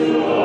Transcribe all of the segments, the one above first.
Ти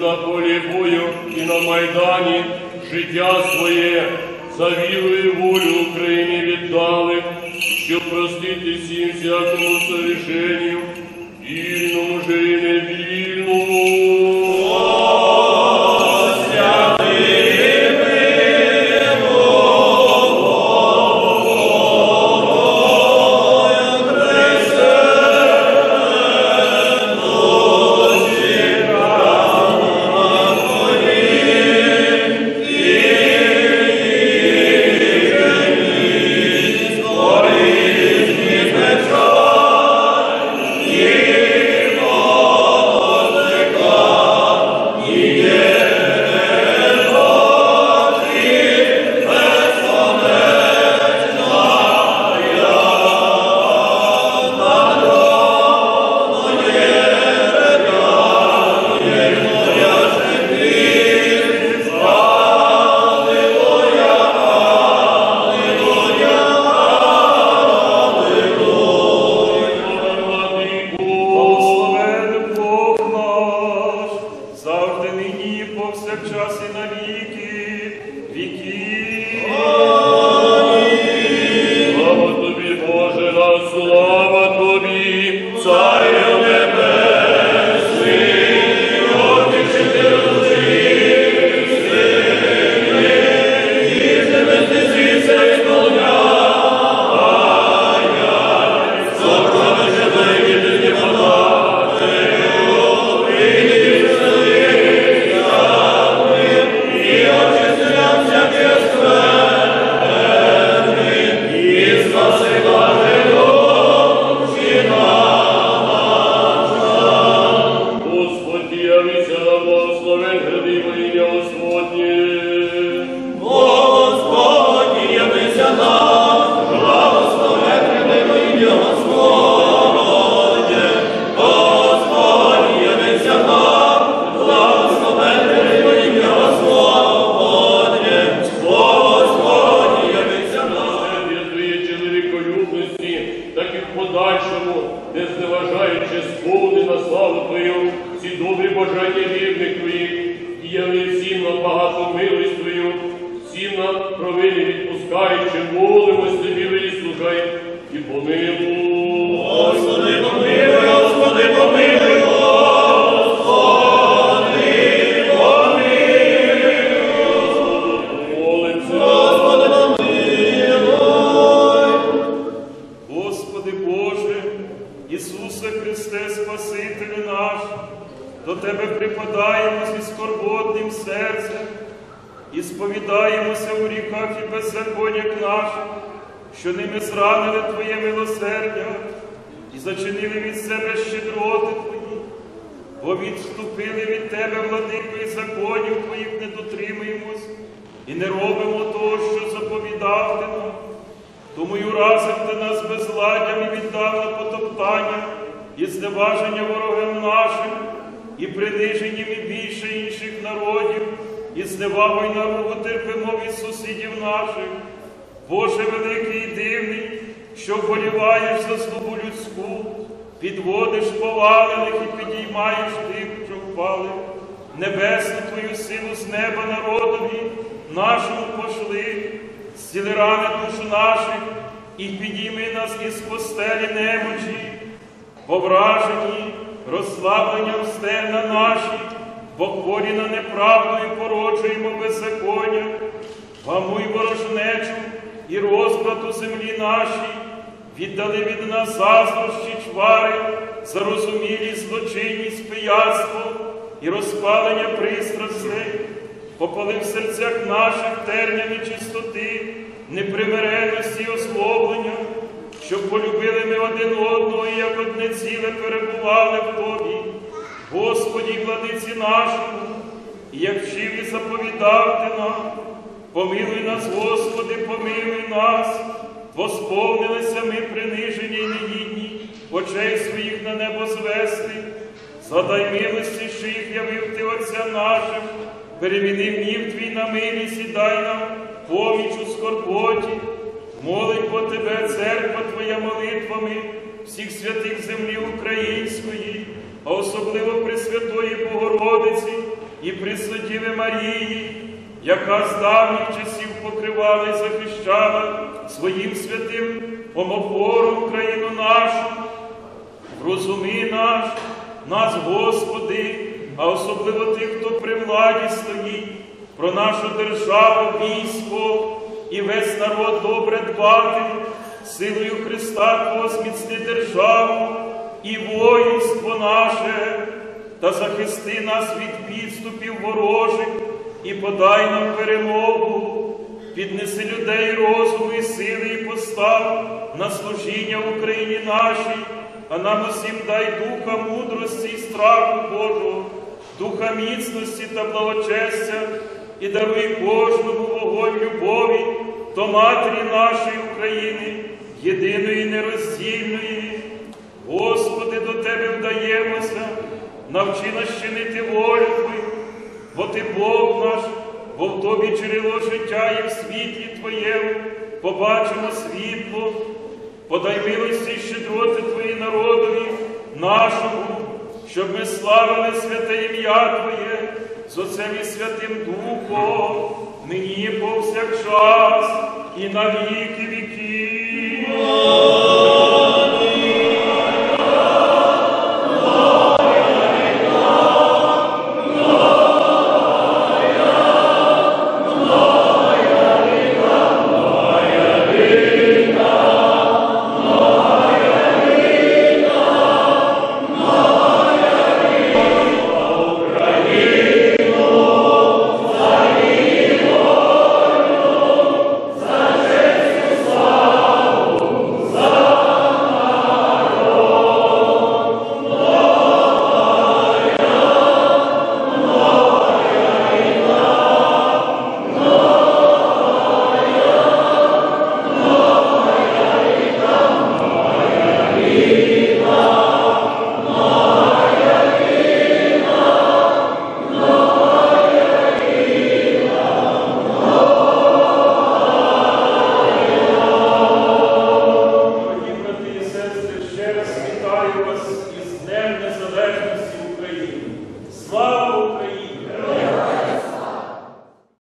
на полі бою і на Майдані життя своє за віру і волю Україні віддали, щоб простити всім всякому совершенню, вільному же і невільному. явися нам, благословен гради во ім'я Господнє. Господь, Вірних Твоїх, всім нам багато милостю, нам провини відпускаючи, молимось Тобі, вислухай і помилуй. Господи, помилуй, Господи, помилуй, зі скорботним серцем і сповідаємося у ріках і беззаконнях наших, що ними зранили Твоє милосердя і зачинили від себе щедроти Твої, бо відступили від Тебе, владико, і законів Твоїх не дотримуємось, і не робимо того, що заповідав ти нам. Тому й уразив ти нас безладдям і віддав на потоптання, і зневаження ворогам нашим, і приниженням і більше зневагою наругу терпимо від сусідів наших. Боже великий і дивний, що вболіваєш за злобу людську, підводиш повалених і підіймаєш тих, що впали. Небесну Твою силу з неба народові, нашому пошли, зціли рани душ наших, і підійми нас із постелі немочі, повражені, розслабленням стегна наші, бо коліна неправдою породжуємо беззаконня, гамуй ворожнечу і розбрат у землі нашій, віддали від нас заздрощі чвари, зарозумілі злочинність, пияцтво і розпалення пристрастей, попали в серцях наших тернями чистоти, непримиреності і озлоблення, щоб полюбили ми один одного і як одне ціле перебували в Тобі, Господі владиці нашому, як вчив і заповідав ти нам, помилуй нас, Господи, помилуй нас, бо сповнилися ми принижені й негідні, очей своїх на небо звести. Задай милості, що їх явив ти Отця нашим, переміни гнів твій на милість і дай нам поміч у скорботі. Молить по тебе, церква Твоя молитвами, всіх святих землі української, а особливо Пресвятої Богородиці і Пресвятіви Марії, яка з давніх часів покривала і захищала своїм святим помофором країну нашу. Розуми наш, нас, Господи, а особливо тих, хто при владі стоїть, про нашу державу, військо і весь народ добре дбати, силою Христа Твого зміцни державу і воїнство наше, та захисти нас від підступів ворожих і подай нам перемогу. Піднеси людей розуму і сили, і постав на служіння Україні нашій, а нам усім дай духа мудрості і страху Божого, духа міцності та благочестя, і даруй кожному вогонь любові до Матері нашої України, єдиної нероздільної. Господи, до Тебе вдаємося, навчи нас чинити волю Твою, бо Ти Бог наш, бо в Тобі джерело життя і в світлі Твоєму. Побачимо світло, подай милості і щедроти Твої народові, нашому, щоб ми славили святе ім'я Твоє з Отцем і Святим Духом, нині повсякчас і на віки віків.